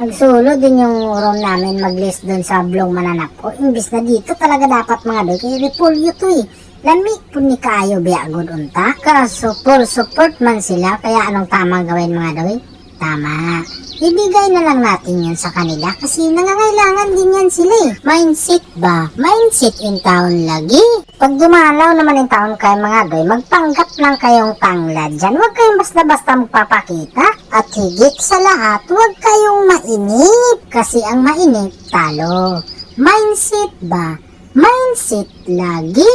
Nagsulo din yung room namin mag-list doon sa Blong Mananap ko. Imbis na dito talaga dapat mga doy. Kaya repolyo to eh. Lami po ni kayo biagod unta. Kaso full support man sila. Kaya anong tamang gawin mga doy? Tama. Ibigay na lang natin yan sa kanila kasi nangangailangan din yan sila eh. Mindset ba? Mindset in town lagi. Pag dumalaw naman in town kayo mga doy, magpanggap lang kayong tanglad dyan. Huwag kayong basta-basta magpapakita. At higit sa lahat, huwag kayong mainip. Kasi ang mainip, talo. Mindset ba? Mindset lagi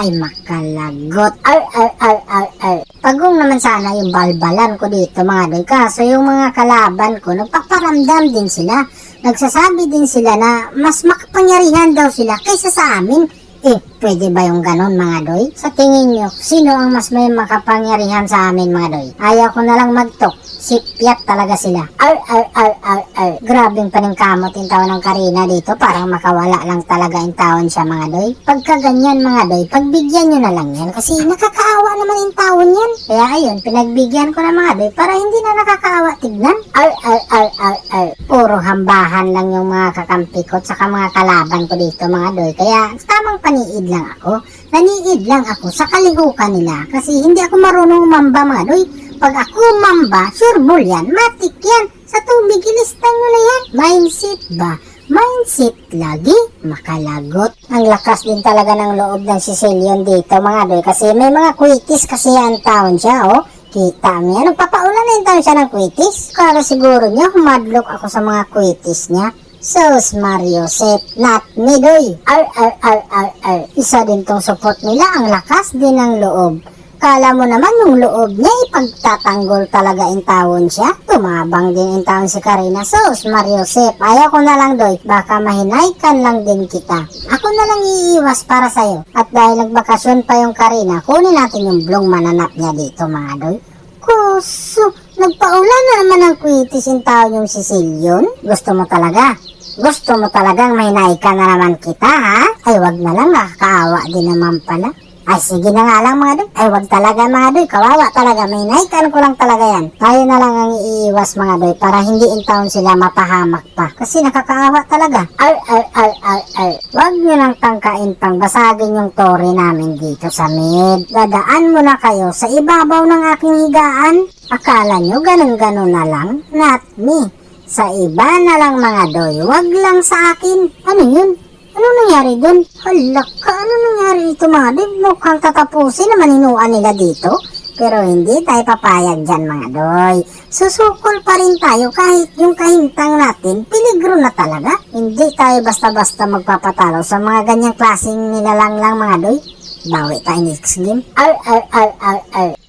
ay makalagot. Ar, ar, ar, ar, ar. Pagong naman sana yung balbalan ko dito mga doy. Kaso yung mga kalaban ko, nagpaparamdam din sila. Nagsasabi din sila na mas makapangyarihan daw sila kaysa sa amin. Eh, pwede ba yung ganon mga doy? Sa tingin nyo, sino ang mas may makapangyarihan sa amin mga doy? Ayaw ko na lang magtok. Sipyat talaga sila. Ar, ar, ar, ar, ar. Grabing paningkamot yung taon ng Karina dito. Parang makawala lang talaga yung taon siya mga doy. Pagka ganyan mga doy, pagbigyan nyo na lang yan. Kasi nakakaawa naman yung taon yan. Kaya ayun, pinagbigyan ko na mga doy para hindi na nakakaawa tignan. Ar, ar, ar, ar, ar. Puro hambahan lang yung mga kakampi ko at saka mga kalaban ko dito mga doy. Kaya tamang paniid lang ako. Naniid lang ako sa kaligukan nila. Kasi hindi ako marunong umamba mga doy. Pag ako mamba, sure ball yan, matik yan. Sa tubig, ilistan nyo na yan. Mindset ba? Mindset lagi, makalagot. Ang lakas din talaga ng loob ng Sicilian dito mga doy. Kasi may mga kwitis kasi yan taon siya, oh. Kita yan. Nagpapaulan na yung taon siya ng kwitis. Kala siguro niya, humadlock ako sa mga kwitis niya. Sus Mario Sep, not me doy. Ar, ar, ar, ar, ar. Isa din tong support nila, ang lakas din ng loob. Kala mo naman yung loob niya ipagtatanggol talaga in taon siya. Tumabang din in taon si Karina. Sus, Mario Sep, ayaw ko na lang doy. Baka mahinaykan lang din kita. Ako na lang iiwas para sa'yo. At dahil nagbakasyon pa yung Karina, kunin natin yung blong mananap niya dito mga doy. Kuso, nagpaulan na naman ng kwitis in taon yung Sicilian. Gusto mo talaga? Gusto mo talagang mahinaykan na naman kita ha? Ay wag na lang, nakakaawa din naman pala. Ay sige na nga lang mga doy. Ay wag talaga mga doy. Kawawa talaga. May naikan ko lang talaga yan. Tayo na lang ang iiwas mga doy para hindi in town sila mapahamak pa. Kasi nakakaawa talaga. Ar, ar, ar, ar, ar. Wag nyo nang tangkain pang basagin yung tore namin dito sa mid. Dadaan mo na kayo sa ibabaw ng aking higaan. Akala nyo ganun-ganun na lang? Not me. Sa iba na lang mga doy. Wag lang sa akin. Ano yun? Ano nangyari dun? Hala ka, ano nangyari dito mga doy? Mukhang tatapusin na maninuan nila dito. Pero hindi tayo papayag dyan mga doy. Susukol pa rin tayo kahit yung kahintang natin, piligro na talaga. Hindi tayo basta-basta magpapatalo sa mga ganyang klaseng nilalang lang mga doy. Bawi tayo next game. Ar, ar, ar, ar, ar.